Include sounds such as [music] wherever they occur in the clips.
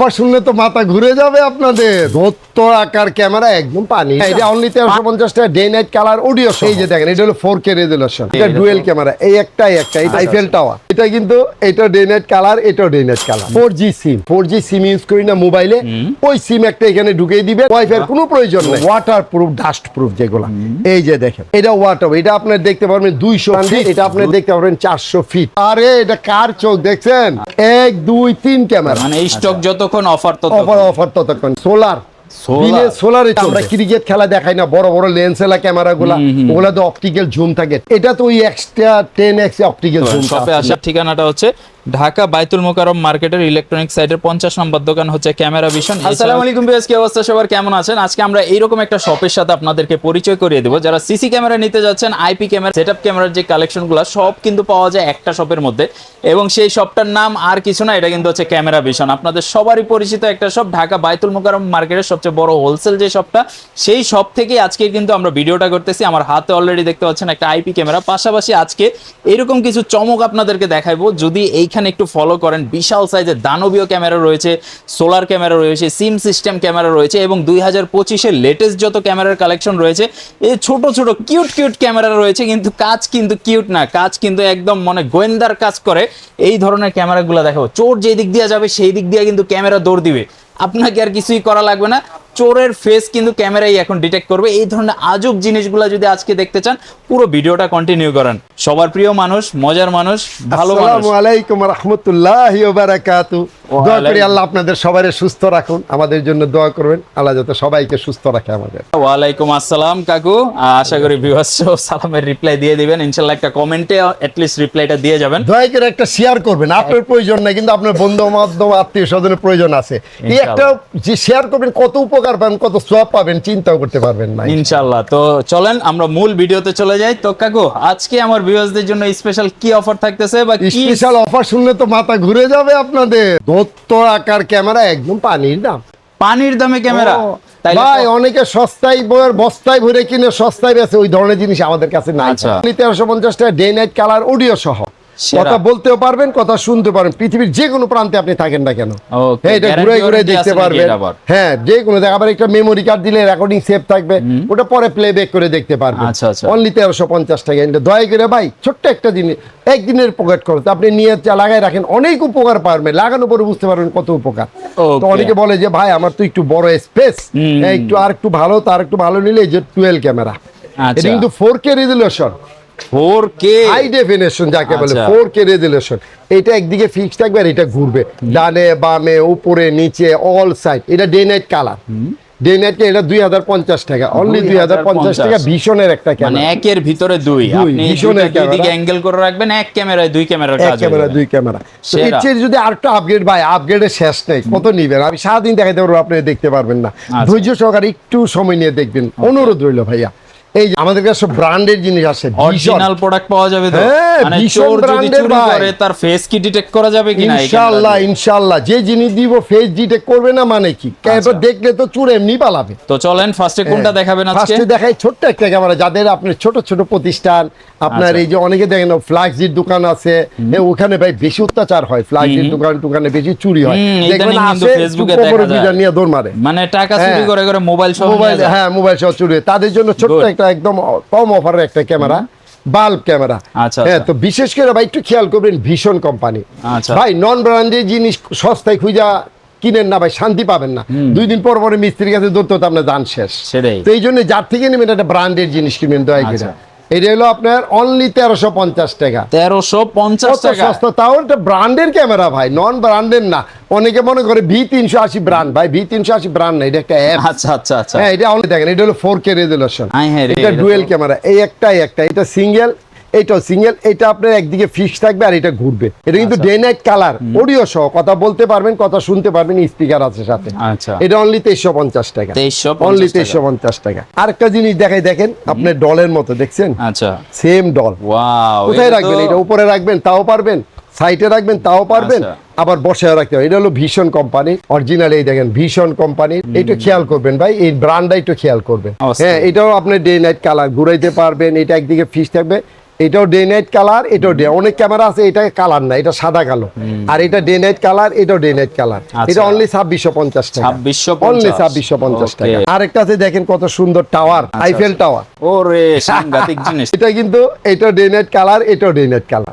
Offer শুনলে তো মাথা ঘুরে যাবে আপনাদের। দত্ত আকার ক্যামেরা একদম পানি। এটা অনলি তেরোশো পঞ্চাশ টাকা ডে নাইট কালার অডিও এই যে দেখেন এটা হলো ফোর কে রেজুলেশন এটা ডুয়েল ক্যামেরা এই একটাই একটা এটা আইফেল টাওয়ার এটা কিন্তু এটা ডে নাইট কালার এটাও day night colour four G SIM four G SIM use করি না মোবাইলে ওই সিম একটা এখানে ঢুকিয়ে দিবে ওয়াইফাই কোনো প্রয়োজন নেই। ওয়াটার প্রুফ ডাস্ট প্রুফ যেগুলো এই যে দেখেন। এটা ওয়াটার এটা আপনার দেখতে পারবেন দুইশো এটা আপনি দেখতে পারবেন চারশো ফিট আরে এটা কার চোখ দেখছেন? এক দুই তিন ক্যামেরা। মানে স্টক যতক্ষণ অফার তো অফার অফার ততক্ষণ। সোলার সোলার সোলারে আমরা ক্রিকেট খেলা দেখাই না বড় বড় লেন্সেলা ক্যামেরা গুলা ওগুলা তো অপটিক্যাল জুম থাকে। এটা তো ওই এক্সট্রা টেন এক্স অপটিক্যাল আসার ঠিকানাটা হচ্ছে ঢাকা বাইতুল মোকাররম মার্কেটের ইলেকট্রনিক সাইটের পঞ্চাশ নম্বর দোকান হচ্ছে ক্যামেরা ভিশন আসসালামু আলাইকুম বিয়াস কি অবস্থা? সবার কেমন আছেন? আজকে আমরা এইরকম একটা শপের সাথে আপনাদেরকে পরিচয় করিয়ে দেবো। যারা সিসি ক্যামেরা নিতে যাচ্ছেন আইপি ক্যামেরা সেটআপ ক্যামেরার যে কালেকশনগুলো সব কিন্তু পাওয়া যায় একটা শপের মধ্যে। এবং সেই শপটার নাম আর কিছু না, এটা কিন্তু হচ্ছে ক্যামেরা ভিশন আপনাদের সবারই পরিচিত একটা শপ ঢাকা বাইতুল মোকারম মার্কেটের সবচেয়ে বড় হোলসেল যে শপটা সেই শপ থেকে আজকে কিন্তু আমরা ভিডিওটা করতেছি। আমার হাতে অলরেডি দেখতে পাচ্ছেন একটা আইপি ক্যামেরা পাশাপাশি আজকে এরকম কিছু চমক আপনাদেরকে দেখাবো যদি এইখানে একটু ফলো করেন। বিশাল সাইজের দানবীয় ক্যামেরা রয়েছে সোলার ক্যামেরা রয়েছে সিম সিস্টেম ক্যামেরা রয়েছে এবং দুই হাজার পঁচিশের লেটেস্ট যত ক্যামেরার কালেকশন রয়েছে, এই ছোট ছোট কিউট কিউট ক্যামেরা রয়েছে, কিন্তু কাজ কিন্তু কিউট না। কাজ কিন্তু একদম মানে গোয়েন্দার কাজ করে। এই ধরনের ক্যামেরাগুলো দেখো চোর যেই দিক দিয়ে যাবে, সেই দিক দিয়ে কিন্তু ক্যামেরা দৌড় দিবে। আপনাকে আর কিছুই করা লাগবে না। চোরের ফেস কিন্তু ক্যামেরাই এখন ডিটেক্ট করবে। এই ধরনের আজব জিনিসগুলো যদি আজকে দেখতে চান, পুরো ভিডিওটা কন্টিনিউ করেন। সবার প্রিয় মানুষ, মজার মানুষ, ভালো আসসালামু আলাইকুম রাহমাতুল্লাহি ওয়া বারাকাতু। দোয়া করি আল্লাহ আপনাদের সবাই সুস্থ রাখুন আমাদের জন্য দোয়া করবেন। আল্লাহ যাতে সবাইকে সুস্থ রাখে আমাদের। ওয়ালাইকুম আসসালাম কাকু। আশা করি ভিউয়ার্স সালামের রিপ্লাই দিয়ে দিবেন। একটা কমেন্টে অ্যাটলিস্ট রিপ্লাইটা দিয়ে যাবেন। দয়া করে একটা শেয়ার করবেন। আপনার প্রয়োজন নাই কিন্তু আপনার বন্ধু বান্ধব আত্মীয় স্বজনের প্রয়োজন আছে। এই একটা যে শেয়ার করবেন কত উপকার পাবেন কত সব পাবেন চিন্তাও করতে পারবেন না। ইনশাল্লাহ তো চলেন আমরা মূল ভিডিওতে চলে যাই। তো কাকু আজকে আমার ভিউয়ার্সদের জন্য স্পেশাল কি অফার থাকতেছে বা কি স্পেশাল অফার শুনলে তো মাথা ঘুরে যাবে আপনাদের। দত্ত আকার ক্যামেরা একদম পানির দাম পানির দামে ক্যামেরা ভাই অনেকে সস্তায় বইয়ের বস্তায় ভরে কিনে সস্তায় বেছে ওই ধরনের জিনিস আমাদের কাছে নাই আচ্ছা। তেরোশো পঞ্চাশ টাকা ডে নাইট কালার অডিও সহ। কথা বলতেও পারবেন কথা শুনতে পারবেন। পৃথিবীর যে কোনো প্রান্তে আপনি থাকেন না কেন? হ্যাঁ, এটা ঘুরে ঘুরে দেখতে পারবেন। হ্যাঁ যে কোনো আবার একটা মেমোরি কার্ড দিলে রেকর্ডিং সেভ থাকবে। ওটা পরে প্লে ব্যাক করে দেখতে পারবেন। আচ্ছা, আচ্ছা। অনলি তেরোশো পঞ্চাশ টাকা। এটা দয়া করে ভাই ছোট্ট একটা জিনিস একদিনের পকেট খরচ। আপনি নিয়ে চা- লাগাই রাখেন অনেক উপকার পারবেন। লাগানোর পরে বুঝতে পারবেন কত উপকার। তো অনেকে বলে যে ভাই আমার তো একটু বড় স্পেস একটু আর একটু ভালো তার একটু ভালো নিলে যে টুয়েলভ ক্যামেরা আচ্ছা। এটা কিন্তু four K resolution four K high definition যাকে বলে আচ্ছা। ফোর কে রেজুলেশন এটা একদিকে ফিক্স থাকবে আর এটা ঘুরবে। ডানে বামে উপরে নিচে অল সাইড এটা day night colour day night এটা দুই হাজার পঞ্চাশ টাকা। অনলি দুই হাজার পঞ্চাশ। টাকা 2050 ভীষণের একটা মানে একের ভিতরে দুই। আপনি ভীষণের দুই অ্যাঙ্গেল করে রাখবেন এক ক্যামেরায় দুই ক্যামেরার কাজ হয়ে ক্যামেরা দুই ক্যামেরা তো চেয়ে যদি আরেকটা আপগ্রেড ভাই আপগ্রেডের শেষ নেই। কত নিবেন? আমি সারাদিন দেখাইতে পারব আপনি দেখতে পারবেন না। আচ্ছা। ধৈর্য সহকারে একটু সময় নিয়ে দেখবেন। অনুরোধ রইল ভাইয়া। এই আমাদের কাছে ব্র্যান্ডের জিনিস আসে অরিজিনাল প্রোডাক্ট পাওয়া যাবে তো? হ্যাঁ, মানে চোর যদি চুরি করে তার ফেস কি ডিটেক্ট করা যাবে কিনা দিয়ে? ইনশাল্লাহ যে জিনিস দিব ফেস ডিটেক্ট করবে না মানে কি? এবার দেখলে তো চুর এমনি পালাবে। তো চলেন ফার্স্টে কোনটা দেখাবেন আজকে? ফার্স্টে দেখাই ছোট্ট একটা ক্যামেরা যাদের আপনার ছোট ছোট প্রতিষ্ঠান আপনার আচ্ছা। এই যে অনেকে দেখেন ফ্লাক্সির দোকান আছে। ওখানে ভাই বেশি অত্যাচার হয় ফ্লাক্সির দোকান দোকানে বেশি চুরি হয়। দেখবেন আসে, ফেসবুকে দেখা যায়। মানে টাকা চুরি হ্যাঁ। করে করে মোবাইল সহ মোবাইল হ্যাঁ মোবাইল সহ চুরি হয়। তাদের জন্য ছোট্ট একটা একদম কম অফারের একটা ক্যামেরা বাল্ব ক্যামেরা হ্যাঁ আচ্ছা। তো বিশেষ করে ভাই একটু খেয়াল করবেন ভীষণ কোম্পানি আচ্ছা। ভাই নন ব্র্যান্ডের জিনিস সস্তায় খুঁজা কিনেন না ভাই শান্তি পাবেন না দুই দিন পর পরে মিস্ত্রির কাছে ধরতে হতো আপনার দান শেষ সেটাই। তো এই জন্য যার থেকে নেবেন একটা ব্র্যান্ডের জিনিস কিনবেন দয়া করে আচ্ছা। এটা হলো আপনার অনলি তেরোশো পঞ্চাশ টাকা। তেরোশো পঞ্চাশ টাকা। সস্তা? তাও একটা ব্র্যান্ডের ক্যামেরা ভাই নন ব্র্যান্ডের না। অনেকে মনে করে ভি তিনশো আশি ব্র্যান্ড ভাই ভি তিনশো আশি ব্র্যান্ড না এটা একটা অ্যাপ আচ্ছা আচ্ছা আচ্ছা। হ্যাঁ এটা অনলি দেখেন এটা হলো ফোর কে রেজুলেশন এটা এটা ডুয়েল ক্যামেরা এই একটাই একটা এটা সিঙ্গেল এটাও সিঙ্গেল এটা আপনার একদিকে ফিক্স থাকবে আর এটা ঘুরবে। এটা কিন্তু। ডে নাইট কালার অডিও সহ কথা বলতে পারবেন কথা শুনতে পারবেন স্পিকার আছে সাথে। আচ্ছা। এটা অনলি তেইশশো পঞ্চাশ টাকা। 2350 অনলি। তেইশশো পঞ্চাশ টাকা। আরেকটা জিনিস দেখাই দেখেন আপনার ডলের মতো দেখছেন? আচ্ছা। সেম ডল ওয়াও কোথায় রাখবেন? এটা উপরে রাখবেন তাও পারবেন। সাইডে রাখবেন তাও পারবেন। আচ্ছা। আবার বসে রাখতে হবে। এটা হলো ভীষণ কোম্পানি অরিজিনাল এই দেখেন ভীষণ কোম্পানি একটু খেয়াল করবেন ভাই এই ব্র্যান্ডটা একটু খেয়াল করবেন। হ্যাঁ এটাও আপনি ডে নাইট কালার ঘুরাইতে পারবেন। এটা একদিকে ফিস থাকবে। এটাও ডে নাইট কালার এটাও ডে অনেক ক্যামেরা আছে এটা কালার না এটা সাদা কালো। আর এটা ডে নাইট কালার এটাও ডে নাইট কালার। এটা অনলি ছাব্বিশশো পঞ্চাশ টাকা। 2650 অনলি ছাব্বিশশো পঞ্চাশ টাকা. আরেকটা আছে দেখেন কত সুন্দর টাওয়ার আইফেল টাওয়ার ওরে সাংঘাতিক জিনিস। [laughs] এটা কিন্তু এটা ডে নাইট কালার এটাও ডে নাইট কালার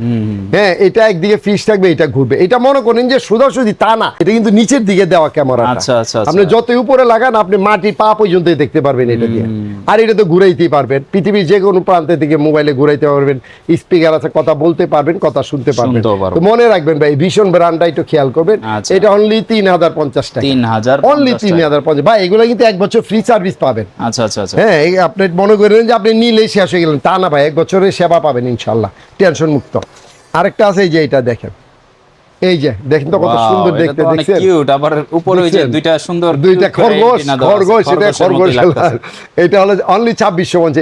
হ্যাঁ এটা একদিকে ফিস থাকবে এটা ঘুরবে। এটা মনে করেন যে সোজাসুজি তা না এটা কিন্তু নিচের দিকে দেওয়া ক্যামেরা আচ্ছা, আচ্ছা, আচ্ছা। আপনি যত উপরে লাগান আপনি মাটি পা পর্যন্ত দেখতে পারবেন এটা দিয়ে। আর এটা তো ঘুরাইতেই পারবেন। পৃথিবীর যে কোনো প্রান্তে থেকে মোবাইলে ঘুরাইতে পারবেন। স্পিকার আছে কথা বলতে পারবেন কথা শুনতে পারবেন। তো মনে রাখবেন ভাই ভীষণ ব্র্যান্ডটা একটু খেয়াল করবেন। আচ্ছা। এটা অনলি তিন হাজার পঞ্চাশ টাকা। তিন হাজার অনলি তিন হাজার পঞ্চাশ। ভাই এগুলো কিন্তু এক বছর ফ্রি সার্ভিস পাবেন। আচ্ছা আচ্ছা আচ্ছা। হ্যাঁ আপনি মনে করেন যে আপনি নিলে শেষ হয়ে গেলেন। তা না ভাই এক বছরের সেবা পাবেন ইনশাল্লাহ টেনশন মুক্ত। আরেকটা আছে এই যে এটা দেখেন। এই যে দেখেন তো কত সুন্দর দেখতে দেখছেন? কিউট আবার উপরে ওই যে দুইটা সুন্দর দুইটা খরগোশ খরগোশ এটা খরগোশ এটা হলো অনলি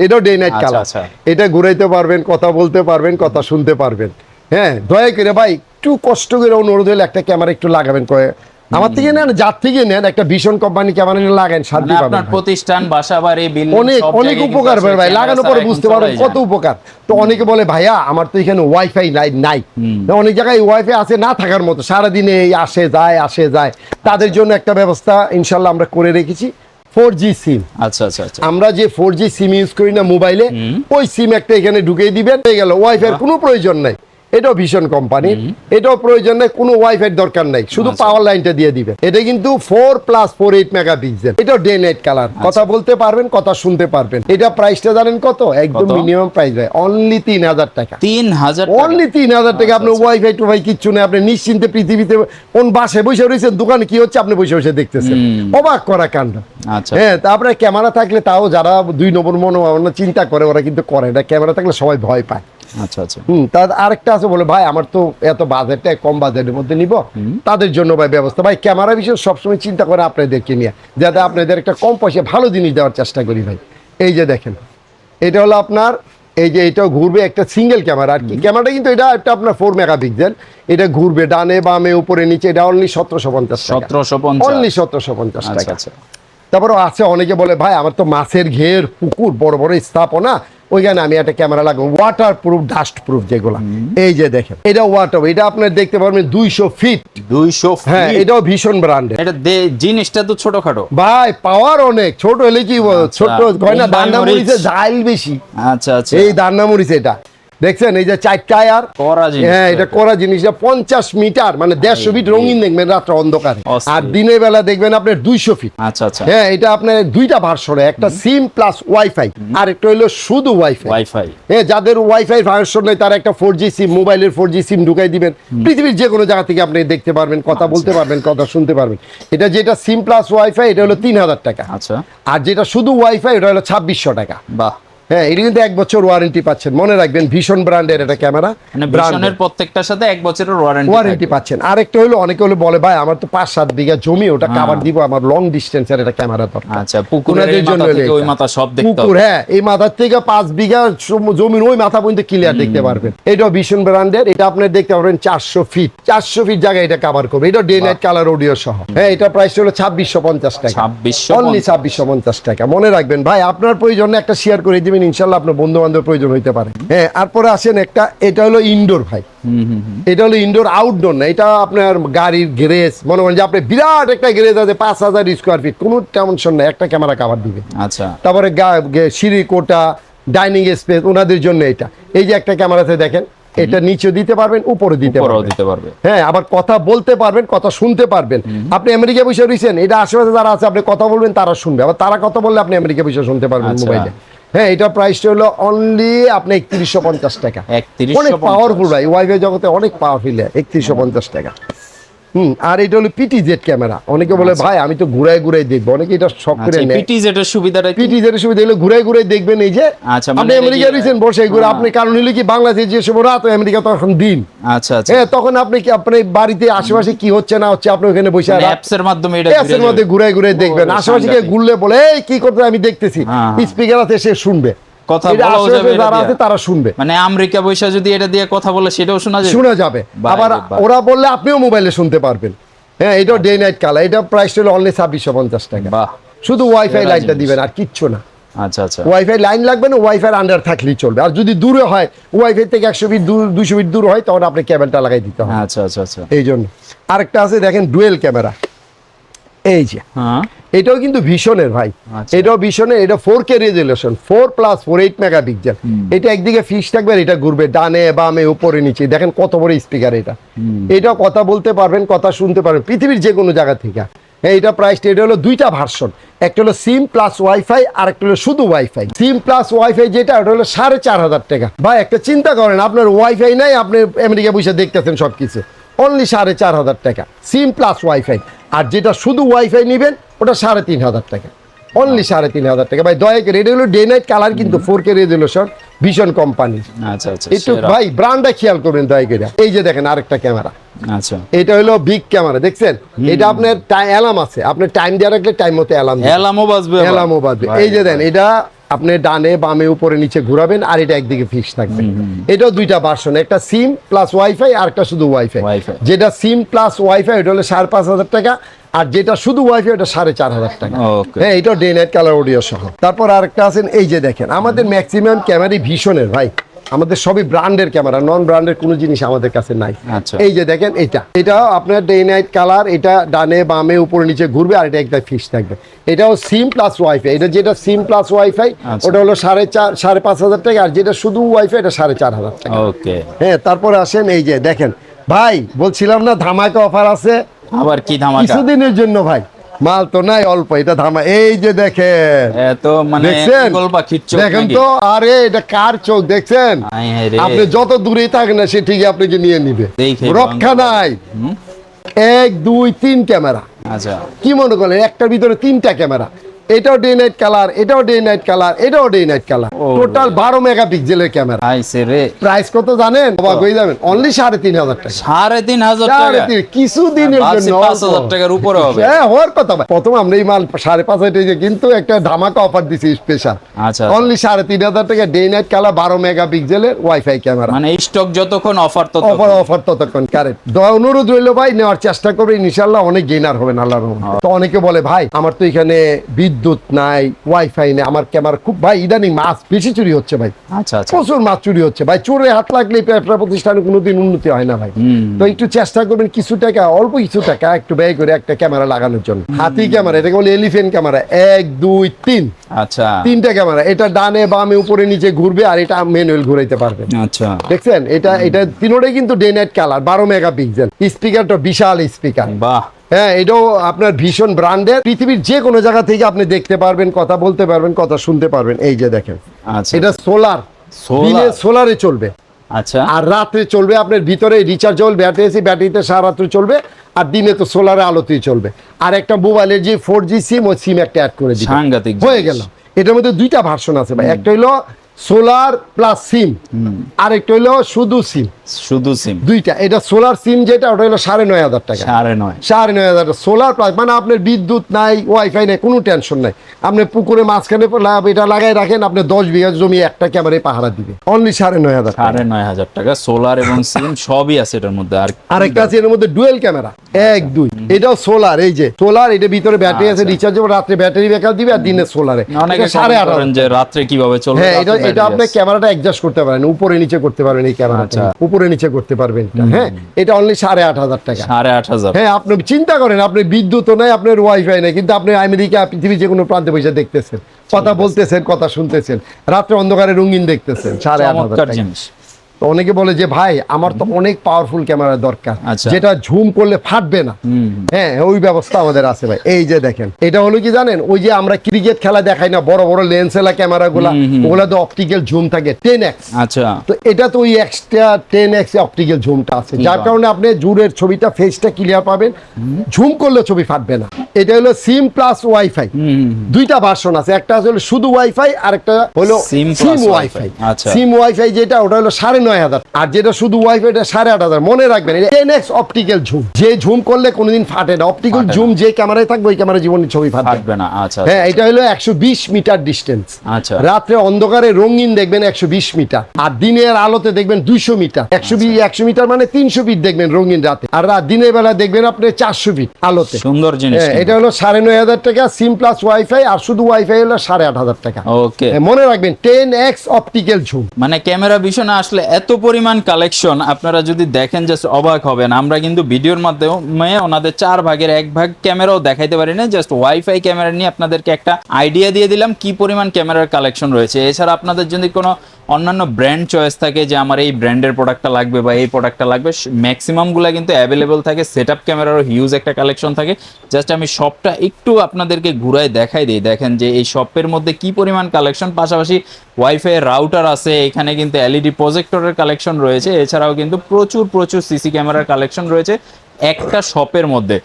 এটাও ডে নাইট কালার। এটা ঘুরাইতে পারবেন কথা বলতে পারবেন কথা শুনতে পারবেন। হ্যাঁ দয়া করে ভাই একটু কষ্ট করে অনুরোধ হলে একটা ক্যামেরা একটু লাগাবেন কয়ে। আমার থেকে নেন যার থেকে নেন একটা ভীষণ কোম্পানি ক্যামেরা নিয়ে লাগান শান্তি মানে পাবেন আপনার প্রতিষ্ঠান বাসা বাড়ি বিল অনেক অনেক উপকার ভাই ভাই লাগানোর পরে বুঝতে পারবেন কত উপকার। তো অনেকে বলে ভাইয়া আমার তো এখানে ওয়াইফাই নাই নাই। অনেক জায়গায় ওয়াইফাই আছে না থাকার মতো সারাদিনে এই আসে যায় আসে যায়। তাদের জন্য একটা ব্যবস্থা ইনশাল্লাহ আমরা করে রেখেছি ফোর জি সিম আচ্ছা আচ্ছা আচ্ছা। আমরা যে ফোর জি সিম ইউজ করি না মোবাইলে ওই সিম একটা এখানে ঢুকিয়ে দিবেন হয়ে গেল ওয়াইফাই কোনো প্রয়োজন নাই। এটাও ভীষণ কোম্পানি এটাও প্রয়োজন নাই কোনো ওয়াইফাই দরকার নাই। শুধু আচ্ছা। পাওয়ার লাইনটা দিয়ে দিবেন এটা কিন্তু four plus four eight megapixel এটাও ডে নাইট কালার আচ্ছা। কথা বলতে পারবেন কথা শুনতে পারবেন। এটা প্রাইসটা জানেন কত? একদম মিনিমাম প্রাইস ভাই। অনলি তিন হাজার টাকা। তিন হাজার অনলি তিন হাজার টাকা। আচ্ছা, আপনার ওয়াইফাই টুফাই কিচ্ছু নেই। আপনি নিশ্চিন্তে পৃথিবীতে কোন বাসে বসে রয়েছেন দোকানে কি হচ্ছে আপনি বসে বসে দেখতেছেন। অবাক করা কাণ্ড। আচ্ছা। হ্যাঁ তারপরে ক্যামেরা থাকলে তাও যারা দুই নম্বর মনোভাবনা চিন্তা করে ওরা কিন্তু করে না। ক্যামেরা থাকলে সবাই ভয় পায়। আচ্ছা আচ্ছা। হুম তার আরেকটা আছে বলে ভাই আমার তো এত কম বাজেটের মধ্যে নিব। তাদের জন্য ভাই ব্যবস্থা। ভাই ক্যামেরা বিষয়ে সবসময় চিন্তা করে আপনাদেরকে নিয়ে যাতে আপনাদের একটা কম পয়সায় ভালো জিনিস দেওয়ার চেষ্টা করি ভাই। এই যে দেখেন এটা হলো আপনার এই যে এটাও ঘুরবে একটা সিঙ্গেল ক্যামেরা আর কি। ক্যামেরাটা কিন্তু এটা একটা আপনার ফোর মেগা পিক্সেল এটা ঘুরবে ডানে বামে উপরে নিচে এটা অনলি সতেরোশো পঞ্চাশ সতেরোশো পঞ্চাশ। অনলি সতেরোশো পঞ্চাশ টাকা। আচ্ছা তারপরে আছে অনেকে বলে ভাই আমার তো মাছের ঘের পুকুর বড় বড় স্থাপনা। ওইখানে আমি একটা ক্যামেরা লাগাবো ওয়াটার প্রুফ ডাস্ট প্রুফ যেগুলো এই যে দেখেন এটা ওয়াটার এটা আপনার দেখতে পারবেন দুইশো ফিট দুইশো হ্যাঁ এটাও ভীষণ ব্র্যান্ডের এটা জিনিসটা তো ছোটখাটো। ভাই পাওয়ার অনেক ছোট হলে কি আচ্ছা, ছোট হয় না দান্না মরিচে। জাইল বেশি। আচ্ছা আচ্ছা। এই দান্না মরিচ এটা দেখছেন? এই যে চার টায়ার করা জিনিস হ্যাঁ এটা করা জিনিসটা পঞ্চাশ মিটার মানে দেড়শো ফিট রঙিন দেখবেন রাত্রে অন্ধকারে। আর দিনের বেলা দেখবেন আপনার দুইশো ফিট। আচ্ছা আচ্ছা। হ্যাঁ এটা আপনার দুইটা ভার্সনে একটা সিম প্লাস ওয়াইফাই আর একটা হলো শুধু ওয়াইফাই। ওয়াইফাই। হ্যাঁ যাদের ওয়াইফাই ভার্সন নেই তারা একটা ফোর জি সিম মোবাইলের ফোর জি সিম ঢুকাই দিবেন। পৃথিবীর যে কোনো জায়গা থেকে আপনি দেখতে পারবেন কথা বলতে পারবেন কথা শুনতে পারবেন। এটা যেটা সিম প্লাস ওয়াইফাই এটা হলো তিন হাজার টাকা। আচ্ছা। আর যেটা শুধু ওয়াইফাই এটা হলো ছাব্বিশশো টাকা। বাহ। হ্যাঁ এটা কিন্তু এক বছর ওয়ারেন্টি পাচ্ছেন। মনে রাখবেন ভীষণ ব্র্যান্ডের এটা ক্যামেরা ভীষণের প্রত্যেকটার সাথে এক বছরের ওয়ারেন্টি ওয়ারেন্টি পাচ্ছেন। আরেকটা হলো অনেকে হলো বলে ভাই আমার তো পাঁচ সাত বিঘা জমি ওটা কাভার দিব আমার লং ডিস্টেন্সের এটা ক্যামেরা দরকার। আচ্ছা পুকুরের জন্য ওই মাথা সব দেখতে পুকুর হ্যাঁ এই মাথার থেকে পাঁচ বিঘা জমির ওই মাথা পর্যন্ত ক্লিয়ার দেখতে পারবেন। এটাও ভীষণ ব্র্যান্ডের এটা আপনি দেখতে পারবেন চারশো ফিট চারশো ফিট জায়গায় এটা কাভার করবে। এটা ডে নাইট কালার অডিও সহ। হ্যাঁ এটা প্রাইস হলো ছাব্বিশশো পঞ্চাশ টাকা। 2650 অনলি ছাব্বিশশো পঞ্চাশ টাকা। মনে রাখবেন ভাই আপনার প্রয়োজনে একটা শেয়ার করে দিবেন। ইনশাল্লাহ আপনার বন্ধু বান্ধব প্রয়োজন হইতে পারে। হ্যাঁ তারপরে আসেন একটা এটা হলো ইনডোর ভাই। এটা হলো ইনডোর আউটডোর না এটা আপনার গাড়ির গ্যারেজ মনে করেন যে আপনি বিরাট একটা গ্যারেজ আছে পাঁচ হাজার স্কোয়ার ফিট কোনো টেনশন নাই একটা ক্যামেরা কাভার দিবে। আচ্ছা। তারপরে সিঁড়ি কোটা ডাইনিং স্পেস ওনাদের জন্য এটা। এই যে একটা ক্যামেরাতে দেখেন এটা নিচে দিতে পারবেন উপরে দিতে পারবেন। হ্যাঁ আবার কথা বলতে পারবেন কথা শুনতে পারবেন। আপনি আমেরিকা বসে রয়েছেন এটা আশেপাশে যারা আছে আপনি কথা বলবেন তারা শুনবে। আবার তারা কথা বললে আপনি আমেরিকা বসে শুনতে পারবেন আচ্ছা। মোবাইলে। হ্যাঁ এটা প্রাইসটা হলো অনলি আপনি একত্রিশশো পঞ্চাশ টাকা। 3150 অনেক পাওয়ারফুল ভাই ওয়াইফাই জগতে অনেক পাওয়ারফুল একত্রিশশো পঞ্চাশ টাকা। হুম আর এটা হলো পিটি জেড ক্যামেরা। অনেকে বলে ভাই আমি তো ঘুরায় ঘুরাই দেখব। অনেকে এটা শখ করে আচ্ছা নেয়। পিটি যেটার সুবিধাটা পিটি জেড সুবিধা হলো ঘুরাই ঘুরাই দেখবেন এই যে আচ্ছা, মানে আপনি আমেরিকা কি- রয়েছেন বসে ঘুরে হ্যাঁ। আপনি কারণ হলো কি বাংলাদেশ যে সময় রাত আমেরিকা তখন দিন। আচ্ছা আচ্ছা। হ্যাঁ তখন আপনি কি আপনি বাড়িতে আশেপাশে কি হচ্ছে না হচ্ছে আপনি ওখানে বসে অ্যাপস এর মাধ্যমে এটা গ্যাসের মধ্যে ঘুরে ঘুরে দেখবেন। আশেপাশে ঘুরলে বলে এই কি করতে আমি দেখতেছি। হ্যাঁ, হ্যাঁ। স্পিকার আছে সে শুনবে। কথা যাবে যারা আছে তারা শুনবে। মানে আমেরিকা বৈশা যদি এটা দিয়ে কথা বলে সেটাও শোনা যায় শোনা যাবে। আবার ওরা বললে আপনিও মোবাইলে শুনতে পারবেন। হ্যাঁ এটা ডে নাইট কালার এটা প্রাইস হলো অনলি ছাব্বিশশো পঞ্চাশ টাকা। বাহ। শুধু ওয়াইফাই লাইনটা দিবেন আর কিচ্ছু না। আচ্ছা আচ্ছা। ওয়াইফাই লাইন লাগবে না ওয়াইফাই আন্ডার থাকলেই চলবে। আর যদি দূরে হয় ওয়াইফাই থেকে একশো ফিট দূর দুশো ফিট দূর হয় তখন আপনি কেবলটা লাগাই দিতে হবে। আচ্ছা আচ্ছা আচ্ছা। এই জন্য। আরেকটা আছে দেখেন ডুয়েল ক্যামেরা এই যে। হ্যাঁ। এটাও কিন্তু ভীষণের ভাই। আচ্ছা। এটাও ভীষণের এটা four K resolution four plus four eight megapixel এটা একদিকে ফিক্স থাকবে আর এটা ঘুরবে ডানে বামে উপরে নিচে। দেখেন কত বড় স্পিকার এটা। এটাও কথা বলতে পারবেন কথা শুনতে পারবেন পৃথিবীর যে কোনো জায়গা থেকে। এইটা প্রাইস এটা হলো দুইটা ভার্সন একটা হলো সিম প্লাস ওয়াইফাই আর একটা হলো শুধু ওয়াইফাই সিম প্লাস ওয়াইফাই যেটা ওটা হলো সাড়ে চার হাজার টাকা। ভাই একটা চিন্তা করেন আপনার ওয়াইফাই নাই আপনি আমেরিকা বসে দেখতেছেন সব কিছু অনলি সাড়ে চার হাজার টাকা। সিম প্লাস ওয়াইফাই আর যেটা শুধু ওয়াইফাই নেবেন ওটা সাড়ে তিন হাজার টাকা। অনলি সাড়ে তিন হাজার টাকা। ভাই দয়া করে এটা হলো ডে নাইট কালার কিন্তু four K resolution Vision company আচ্ছা আচ্ছা একটু ভাই ব্র্যান্ডটা খেয়াল করবেন দয়া করে। এই যে দেখেন আরেকটা ক্যামেরা আচ্ছা। এটা হলো বিগ ক্যামেরা দেখছেন? এটা আপনার অ্যালার্ম আছে। আপনি টাইম দিয়ে রাখলে টাইম মতো অ্যালার্ম অ্যালামও বাজবে। অ্যালার্মও বাজবে। এই যে দেন এটা আপনি ডানে বামে উপরে নিচে ঘুরাবেন আর এটা একদিকে ফিক্স থাকবে। এটাও দুইটা ভার্সন একটা সিম প্লাস ওয়াইফাই আর একটা শুধু ওয়াইফাই। যেটা সিম প্লাস ওয়াইফাই ওটা হলো সাড়ে পাঁচ হাজার টাকা আর যেটা শুধু ওয়াইফাই ওটা সাড়ে চার হাজার টাকা। হ্যাঁ এটা ডে নাইট কালার অডিও সহ। তারপর আরেকটা আছেন এই যে দেখেন আমাদের ম্যাক্সিমাম ক্যামেরি ভীষণের ভাই। আমাদের সবই ব্র্যান্ডের ক্যামেরা নন ব্র্যান্ডের কোনো জিনিস আমাদের কাছে নাই। আচ্ছা। এই যে দেখেন এটা। এটা আপনার ডে নাইট কালার এটা ডানে বামে উপরে নিচে ঘুরবে আর এটা একটা ফিক্স থাকবে। এটাও সিম প্লাস ওয়াইফাই এটা যেটা সিম প্লাস ওয়াইফাই। ওটা হলো সাড়ে চার সাড়ে পাঁচ হাজার টাকা আর যেটা শুধু ওয়াইফাই এটা সাড়ে চার হাজার টাকা। ওকে হ্যাঁ তারপরে আসেন এই যে দেখেন ভাই বলছিলাম না ধামাকা অফার আছে? আবার কি ধামাকা? কিছুদিনের জন্য ভাই। মাল তো নাই অল্প এটা ধামা। এই যে দেখেন। মানে দেখছেন? দেখেন তো আরে এটা কার চোখ দেখছেন। আপনি যত দূরেই থাকেন না সে ঠিক আপনাকে নিয়ে নিবে। রক্ষা নাই। এক দুই তিন ক্যামেরা। আচ্ছা। কি মনে করেন একটার ভিতরে তিনটা ক্যামেরা? এটাও ডে নাইট কালার এটাও ডে নাইট কালার এটাও ডে নাইট কালার টোটাল বারো মেগা পিক্সেলের ক্যামেরা প্রাইস কত জানেন? অবাক হয়ে যাবেন। অনলি সাড়ে তিন হাজার টাকা। সাড়ে তিন হাজার টাকা? কিছুদিনের ভাবছি জন্য পাঁচ হাজার টাকার উপরে হবে। হ্যাঁ হওয়ার কথা প্রথম আমরা এই মাল সাড়ে পাঁচ হাজার কিন্তু একটা ধামাকা অফার দিছি স্পেশাল আচ্ছা অনলি সাড়ে তিন হাজার টাকা ডে নাইট কালার বারো মেগা পিক্সেলের ওয়াইফাই ক্যামেরা মানে স্টক যতক্ষণ অফার তত অফার অফার ততক্ষণ কারেক্ট অনুরোধ রইল ভাই নেওয়ার চেষ্টা করবে। ইনশাল্লাহ অনেক গেনার হবেন আল্লাহর রহমতে। তো অনেকে বলে ভাই আমার তো এখানে বিদ্যুৎ নাই ওয়াইফাই নেই আমার ক্যামেরা খুব ভাই ইদানিং মাছ বেশি চুরি হচ্ছে ভাই। আচ্ছা আচ্ছা। প্রচুর মাছ চুরি হচ্ছে ভাই। চোরে হাত লাগলে ব্যবসা প্রতিষ্ঠানে কোনোদিন উন্নতি হয় না ভাই। তো একটু চেষ্টা করবেন কিছু টাকা অল্প কিছু টাকা একটু ব্যয় করে একটা ক্যামেরা লাগানোর জন্য। হাতি ক্যামেরা এটাকে বলে এলিফেন্ট ক্যামেরা এক দুই তিন। আচ্ছা। তিনটা ক্যামেরা এটা ডানে বামে উপরে নিচে ঘুরবে আর এটা ম্যানুয়াল ঘুরাইতে পারবেন আচ্ছা। দেখছেন? এটা এটা তিনোটাই কিন্তু ডে নাইট কালার বারো মেগা পিক্সেল স্পিকারটা বিশাল স্পিকার বাহ। হ্যাঁ এটাও আপনার ভীষণ ব্র্যান্ডের। পৃথিবীর যে কোনো জায়গা থেকে আপনি দেখতে পারবেন কথা বলতে পারবেন কথা শুনতে পারবেন। এই যে দেখেন আচ্ছা। এটা সোলার। সোলারে? চলবে। আচ্ছা। আর রাতে চলবে আপনার ভিতরে রিচার্জেবল ব্যাটারি আছে ব্যাটারিতে সারা রাত্রে চলবে আর দিনে তো সোলারে আলোতেই চলবে। আর একটা মোবাইলের যে ফোর জি সিম ওই সিম একটা অ্যাড করে দিবে সাংঘাতিক হয়ে গেল। এটার মধ্যে দুইটা ভার্সন আছে ভাই। একটা হইল সোলার প্লাস সিম আর একটা হইল শুধু সিম শুধু সিম। দুইটা। এটা সোলার সিম যেটা ওটা হলো সাড়ে নয় হাজার টাকা। সাড়ে নয়। সাড়ে নয় হাজার সোলার প্লাস মানে আপনার বিদ্যুৎ নাই ওয়াইফাই নাই কোনো টেনশন নাই। আপনি পুকুরে মাঝখানে এটা লাগাই রাখেন আপনি দশ বিঘা জমি একটা ক্যামেরায় পাহারা দিবে। অনলি সাড়ে নয় হাজার সাড়ে নয় হাজার টাকা। সোলার এবং সিম সবই আছে এটার মধ্যে। আর আরেকটা আছে এর মধ্যে ডুয়েল ক্যামেরা এক দুই। এটাও সোলার এই যে সোলার এটা ভিতরে ব্যাটারি আছে আচ্ছা। রিচার্জেবল রাত্রে ব্যাটারি ব্যাকআপ দিবে আর দিনে সোলারে অনেকে সাড়ে আট যে রাত্রে কীভাবে চলবে হ্যাঁ এটা এটা আপনি ক্যামেরাটা অ্যাডজাস্ট করতে পারেন উপরে নিচে করতে পারবেন এই ক্যামেরাটা আচ্ছা। উপরে নিচে করতে পারবেন হ্যাঁ এটা অনলি সাড়ে আট হাজার টাকা। সাড়ে আট হাজার। হ্যাঁ আপনি চিন্তা করেন আপনি বিদ্যুৎ নাই আপনার ওয়াইফাই নাই কিন্তু আপনি আমেরিকা পৃথিবীর যে কোনো প্রান্তে বসে দেখতেছেন। কথা বলতেছেন কথা শুনতেছেন। রাত্রে অন্ধকারে রঙিন দেখতেছেন সাড়ে আট হাজার টাকা। তো অনেকে বলে যে ভাই আমার তো অনেক পাওয়ারফুল ক্যামেরা দরকার। আচ্ছা। যেটা ঝুম করলে ফাটবে না। হ্যাঁ ওই ব্যবস্থা আমাদের আছে ভাই। এই যে দেখেন এটা হলো কি জানেন? ওই যে আমরা ক্রিকেট খেলা দেখাই না বড় বড় লেন্সেলা ক্যামেরা গুলা ওগুলা তো অপটিক্যাল ঝুম থাকে টেন এক্স আচ্ছা। তো এটা তো ওই এক্সট্রা টেন এক্স অপটিক্যাল ঝুমটা আছে যার কারণে আপনি জুরের ছবিটা ফেসটা ক্লিয়ার পাবেন। ঝুম করলে ছবি ফাটবে না। এটা হলো সিম প্লাস ওয়াইফাই দুইটা ভার্সন আছে একটা হলো শুধু ওয়াইফাই আর একটা হলো সিম ওয়াইফাই। সিম ওয়াইফাই যেটা ওটা হলো সাড়ে নয় হাজার। আর যেটা শুধু ওয়াইফাই এটা সাড়ে আট হাজার। মনে রাখবেন টেন এক্স অপটিক্যাল ঝুম যে ঝুম করলে কোনোদিন ফাটে না। অপটিক্যাল ঝুম যে ক্যামেরায় থাকবে ওই ক্যামেরা জীবনে ছবি ফাটবে। না। আচ্ছা হ্যাঁ এটা হলো একশো বিশ মিটার ডিস্টেন্স আচ্ছা। রাত্রে অন্ধকারে রঙিন দেখবেন একশো বিশ মিটার। আর দিনের আলোতে দেখবেন দুইশো মিটার। একশো বিশ একশো মিটার মানে তিনশো ফিট দেখবেন রঙিন রাতে। আর রাত দিনের বেলা দেখবেন আপনি চারশো ফিট আলোতে। সুন্দর জিনিস হ্যাঁ, এটা হলো সাড়ে নয় হাজার টাকা সিম প্লাস ওয়াইফাই আর শুধু ওয়াইফাই হলো সাড়ে আট হাজার টাকা। ওকে মনে রাখবেন টেন এক্স অপটিক্যাল ঝুম মানে ক্যামেরা ভীষণ আসলে এত পরিমাণ কালেকশন আপনারা যদি দেখেন জাস্ট অবাক হবেন। আমরা কিন্তু ভিডিওর মাধ্যমে ওনাদের চার ভাগের এক ভাগ ক্যামেরাও দেখাইতে পারি না জাস্ট ওয়াইফাই ক্যামেরা নিয়ে আপনাদেরকে একটা আইডিয়া দিয়ে দিলাম কি পরিমাণ ক্যামেরার কালেকশন রয়েছে। এছাড়া আপনাদের যদি কোনো অন্যান্য ব্র্যান্ড চয়েস থাকে যে আমার এই ব্র্যান্ডের প্রোডাক্টটা লাগবে বা এই প্রোডাক্টটা লাগবে ম্যাক্সিমামগুলো কিন্তু অ্যাভেলেবল থাকে সেট আপ ক্যামেরারও হিউজ একটা কালেকশন থাকে। জাস্ট আমি শপটা একটু আপনাদেরকে ঘুরায় দেখাই দিই। দেখেন যে এই শপের মধ্যে কি পরিমাণ কালেকশন পাশাপাশি ওয়াইফাই রাউটার আছে, এখানে কিন্তু এলইডি প্রজেক্টরের কালেকশন রয়েছে। এছাড়াও কিন্তু প্রচুর প্রচুর সিসি ক্যামেরার কালেকশন রয়েছে একটা শপের মধ্যে।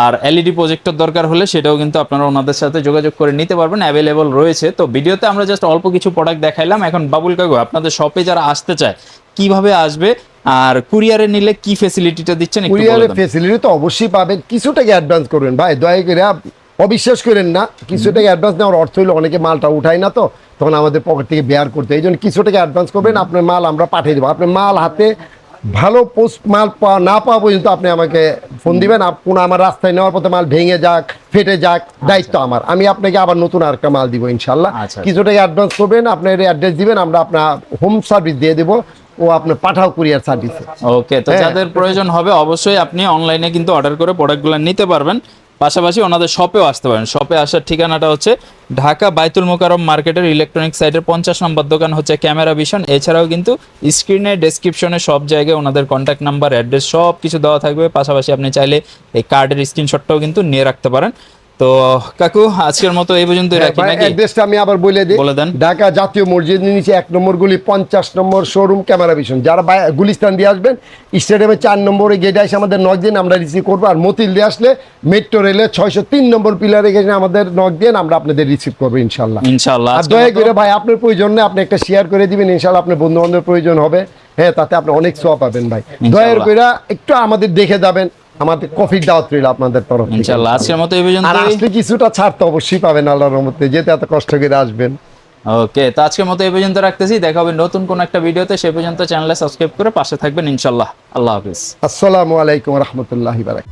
আর এলইডি প্রজেক্টর দরকার হলে সেটাও কিন্তু আপনারা ওনাদের সাথে যোগাযোগ করে নিতে পারবেন অ্যাভেলেবল রয়েছে। তো ভিডিওতে আমরা জাস্ট অল্প কিছু প্রোডাক্ট দেখাইলাম। এখন বাবুল কাকু আপনাদের শপে যারা আসতে চায় কীভাবে আসবে? আর কুরিয়ারে নিলে কি ফেসিলিটিটা দিচ্ছেন বলে ফেসিলিটি তো অবশ্যই পাবেন। কিছু টাকা অ্যাডভান্স করবেন ভাই দয়া করে অবিশ্বাস করেন না। কিছু টাকা অ্যাডভান্স নেওয়ার অর্থ হলো অনেকে মালটা উঠায় না তো। তখন আমাদের পকেট থেকে বেয়ার করতে এই জন্য কিছু টাকা অ্যাডভান্স করবেন আপনার মাল আমরা পাঠিয়ে দেবো। আপনার মাল হাতে ভালো পোস্ট মাল পাওয়া না পাওয়া পর্যন্ত আপনি আমাকে ফোন দিবেন। কোনো আমার রাস্তায় নেওয়ার পথে মাল ভেঙে যাক ফেটে যাক দায়িত্ব আমার। আমি আপনাকে আবার নতুন আর একটা মাল দিব ইনশাল্লাহ আচ্ছা। কিছু টাকা অ্যাডভান্স করবেন আপনার অ্যাড্রেস দিবেন আমরা আপনার হোম সার্ভিস দিয়ে দেবো। ও আপনার পাঠাও কুরিয়ার সার্ভিসে ওকে তো হ্যাঁ। যাদের প্রয়োজন হবে অবশ্যই আপনি অনলাইনে কিন্তু অর্ডার করে প্রোডাক্টগুলো নিতে পারবেন। পাশাপাশি ওনাদের শপেও আসতে পারেন। শপে আসার ঠিকানাটা হচ্ছে ঢাকা বাইতুল মোকারম মার্কেটের ইলেকট্রনিক সাইটের পঞ্চাশ নম্বর দোকান হচ্ছে ক্যামেরা ভিশন এছাড়াও কিন্তু স্ক্রিনে ডেসক্রিপশনে সব জায়গায় ওনাদের কন্ট্যাক্ট নাম্বার অ্যাড্রেস সব কিছু দেওয়া থাকবে। পাশাপাশি আপনি চাইলে এই কার্ডের স্ক্রিনশটটাও কিন্তু নিয়ে রাখতে পারেন। তো কাকু আজকের মতো এই পর্যন্তই রাখি নাকি? অ্যাড্রেসটা আমি আবার বলে দিই। বলে দেন। ঢাকা জাতীয় মসজিদের নিচে এক নম্বর গুলি পঞ্চাশ নম্বর শোরুম ক্যামেরা ভিশন যারা গুলিস্তান দিয়ে আসবেন স্টেডিয়ামে চার নম্বরে গেটে আসে আমাদের নক দিন আমরা রিসিভ করব। আর মতিল দিয়ে আসলে মেট্রো রেলে ছয়শো তিন নম্বর পিলারে গেছে আমাদের নক দিন আমরা আপনাদের রিসিভ করব ইনশাল্লাহ ইনশাআল্লাহ আর দয়া করে ভাই আপনার প্রয়োজন নেই আপনি একটা শেয়ার করে দিবেন ইনশাল্লাহ আপনার বন্ধু বান্ধবের প্রয়োজন হবে। হ্যাঁ তাতে আপনি অনেক সোয়া পাবেন ভাই। দয়া। করে একটু আমাদের দেখে যাবেন। আমাদের কফি দাওয়াত রইল আপনাদের তরফ থেকে। ইনশাআল্লাহ আজকের মতো এই আর পর্যন্তই আসলে কিছুটা ছাড় তো অবশ্যই পাবেন আল্লাহর রহমতে যেতে এত কষ্ট করে আসবেন। ওকে তো আজকের মতো এই পর্যন্ত রাখতেছি। দেখা হবে নতুন কোন একটা ভিডিওতে। সে পর্যন্ত চ্যানেলে সাবস্ক্রাইব করে পাশে থাকবেন ইনশাআল্লাহ। আল্লাহ হাফেজ। আসসালামু আলাইকুম রহমতুল্লাহ বারাক